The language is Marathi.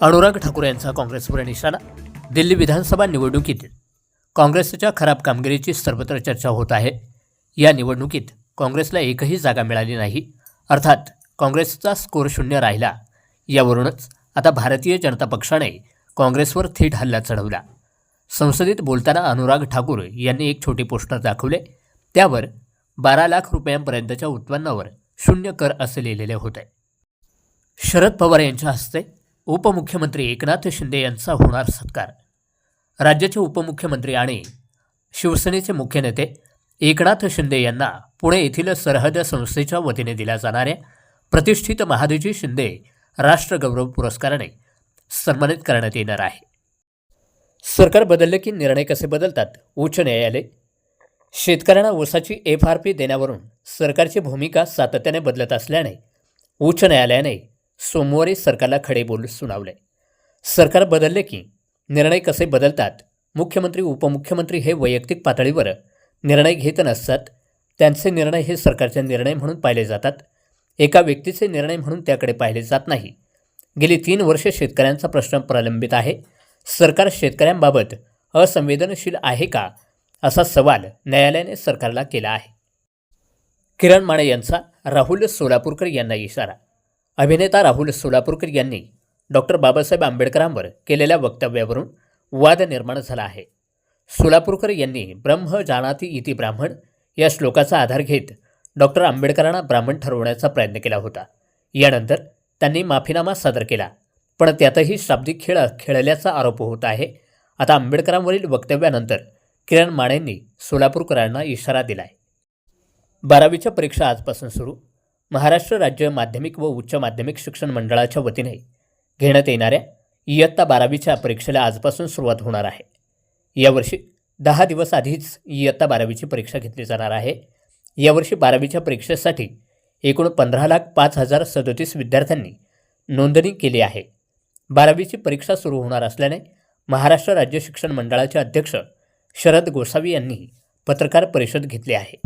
अनुराग ठाकूर यांचा काँग्रेसवर निशाणा. दिल्ली विधानसभा निवडणुकीत काँग्रेसच्या खराब कामगिरीची सर्वत्र चर्चा होत आहे. या निवडणुकीत काँग्रेसला एकही जागा मिळाली नाही. अर्थात काँग्रेसचा स्कोर शून्य राहिला. यावरूनच आता भारतीय जनता पक्षाने काँग्रेसवर थेट हल्ला चढवला. संसदेत बोलताना अनुराग ठाकूर यांनी एक छोटे पोस्टर दाखवले. त्यावर बारा लाख रुपयांपर्यंतच्या उत्पन्नावर शून्य कर असे लिहिलेले होते. शरद पवार यांच्या हस्ते उपमुख्यमंत्री एकनाथ शिंदे यांचा होणार सत्कार. राज्याचे उपमुख्यमंत्री आणि शिवसेनेचे मुख्य नेते एकनाथ शिंदे यांना पुणे येथील सरहद संस्थेच्या वतीने दिल्या जाणाऱ्या प्रतिष्ठित महादेवजी शिंदे राष्ट्रगौरव पुरस्काराने सन्मानित करण्यात येणार आहे. सरकार बदलले की निर्णय कसे बदलतात? उच्च न्यायालय. शेतकऱ्यांना ऊसाची एफ आर पी देण्यावरून सरकारची भूमिका सातत्याने बदलत असल्याने उच्च न्यायालयाने सोमवारी सरकारला खडे बोल सुनावले. सरकार बदलले की निर्णय कसे बदलतात? मुख्यमंत्री उपमुख्यमंत्री हे वैयक्तिक पातळीवर निर्णय घेत नसतात. त्यांचे निर्णय हे सरकारचे निर्णय म्हणून पाहिले जातात. एका व्यक्तीचे निर्णय म्हणून त्याकडे पाहिले जात नाही. गेली तीन वर्षे शेतकऱ्यांचा प्रश्न प्रलंबित आहे. सरकार शेतकऱ्यांबाबत असंवेदनशील आहे का? असा सवाल न्यायालयाने सरकारला केला आहे. किरण माने यांचा राहुल सोलापूरकर यांना इशारा अभिनेता राहुल सोलापूरकर यांनी डॉक्टर बाबासाहेब आंबेडकरांवर केलेल्या वक्तव्यावरून वाद निर्माण झाला आहे. सोलापूरकर यांनी ब्रह्म जानाती इति ब्राह्मण या श्लोकाचा आधार घेत डॉक्टर आंबेडकरांना ब्राह्मण ठरवण्याचा प्रयत्न केला होता. यानंतर त्यांनी माफीनामा सादर केला. पण त्यातही शाब्दिक खेळ खेळल्याचा आरोप होत आहे. आता आंबेडकरांवरील वक्तव्यानंतर किरण माणेंनी सोलापूरकरांना इशारा दिलाय. बारावीच्या परीक्षा आजपासून सुरू. महाराष्ट्र राज्य माध्यमिक व उच्च माध्यमिक शिक्षण मंडळाच्या वतीने घेण्यात येणाऱ्या इयत्ता बारावीच्या परीक्षेला आजपासून सुरुवात होणार आहे. यावर्षी दहा दिवस आधीच इयत्ता बारावीची परीक्षा घेतली जाणार आहे. यावर्षी बारावीच्या परीक्षेसाठी एकूण पंधरा लाख पाच हजार सदोतीस विद्यार्थ्यांनी नोंदणी केली आहे. बारावीची परीक्षा सुरू होणार असल्याने महाराष्ट्र राज्य शिक्षण मंडळाचे अध्यक्ष शरद गोसावी यांनी पत्रकार परिषद घेतली आहे.